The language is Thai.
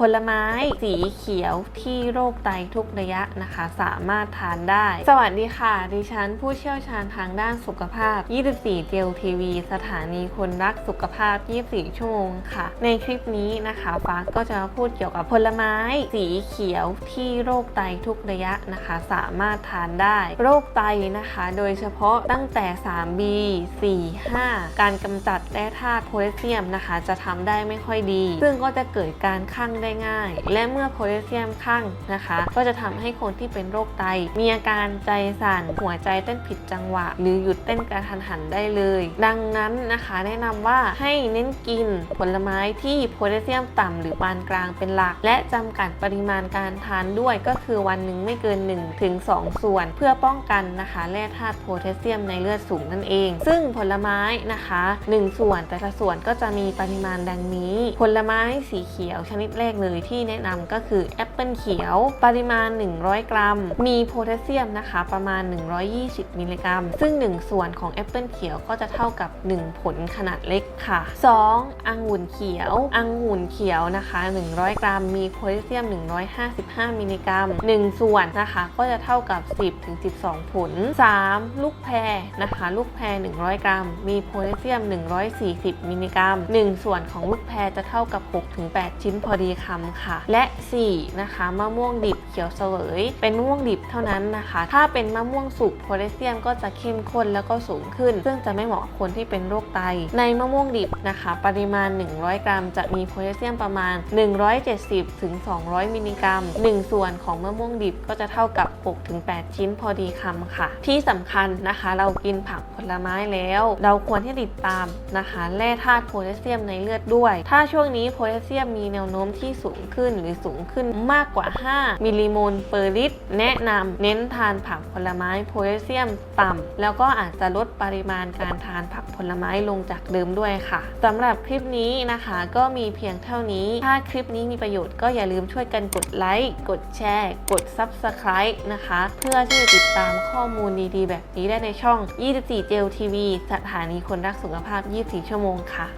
ผลไม้สีเขียวที่โรคไตทุกระยะนะคะ สามารถทานได้ สวัสดีค่ะ ดิฉันผู้เชี่ยวชาญทางด้านสุขภาพ 24 เจลทีวีสถานีคนรักสุขภาพ 24 ชั่วโมงค่ะ ในคลิปนี้นะคะฟ้าก็จะมาพูดเกี่ยวกับผลไม้สีเขียวที่โรคไตทุกระยะนะคะ สามารถทานได้ โรคไตนะคะ โดยเฉพาะตั้งแต่ 3B 4 5 การกำจัดแร่ธาตุโพแทสเซียมนะคะ จะทำได้ไม่ค่อยดี ซึ่งก็จะเกิดการคั่งได้ง่าย และเมื่อโพแทสเซียมคั่งนะคะ ก็จะทำให้คนที่เป็นโรคไต มีอาการใจสั่นหัวใจเต้นผิดจังหวะ หรือหยุดเต้นกระทันหันได้เลย ดังนั้นนะคะแนะนำว่าให้เน้นกินผลไม้ที่โพแทสเซียมต่ำหรือปานกลางเป็นหลัก และจำกัดปริมาณการทานด้วยก็คือวันหนึ่งไม่เกิน1ถึง2ส่วน เพื่อป้องกันนะคะแร่ธาตุโพแทสเซียมในเลือดสูงนั่นเอง ซึ่งผลไม้นะคะ 1 ส่วนแต่ละส่วนก็จะมีปริมาณดังนี้ ผลไม้สีเขียวชนิดแรกเลยที่แนะนำก็คือแอปเปิลเขียว ปริมาณ 100 กรัม มีโพแทสเซียมนะคะ ประมาณ 120 มิลลิกรัม ซึ่ง 1 ส่วนของแอปเปิลเขียวก็จะเท่ากับ 1 ผลขนาดเล็กค่ะ 2. องุ่นเขียวองุ่นเขียวนะคะ 100 กรัม มีโพแทสเซียม 155 มิลลิกรัม 1 ส่วนนะคะก็จะเท่ากับ 10ถึง12 ผล 3. ลูกแพรนะคะ ลูกแพร 100 กรัม มีโพแทสเซียม 140 มิลลิกรัม 1 ส่วนของลูกแพรจะเท่ากับ 6-8 ชิ้นพอดีค่ะำค่ะ และ 4 นะคะมะม่วงดิบเขียวเสวย เป็นมะม่วงดิบเท่านั้นนะคะ ถ้าเป็นมะม่วงสุกโพแทสเซียมก็จะเข้มข้นแล้วก็สูงขึ้น ซึ่งจะไม่เหมาะกับคนที่เป็นโรคไต ในมะม่วงดิบนะคะ ปริมาณ 100 กรัม จะมีโพแทสเซียมประมาณ 170ถึง200มิลลิกรัม 1 ส่วนของมะม่วงดิบก็จะเท่ากับ6-8ชิ้นพอดีคำค่ะ ที่สำคัญนะคะ เรากินผักผลไม้แล้ว เราควรที่ติดตามนะคะ แร่ธาตุโพแทสเซียมในเลือดด้วย ถ้าช่วงนี้โพแทสเซียมมีแนวโน้มที่สูงขึ้นหรือสูงขึ้นมากกว่า 5 มิลลิโมลเปอร์ลิตร แนะนำเน้นทานผักผลไม้โพแทสเซียมต่ำแล้วก็อาจจะลดปริมาณการทานผักผลไม้ลงจากเดิมด้วยค่ะสำหรับคลิปนี้นะคะก็มีเพียงเท่านี้ ถ้าคลิปนี้มีประโยชน์ก็อย่าลืมช่วยกันกดไลค์กดแชร์ กด Subscribe นะคะ เพื่อที่จะติดตามข้อมูลดีๆ แบบนี้ได้ในช่อง 24 เจลทีวีสถานีคนรักสุขภาพ 24 ชั่วโมงค่ะ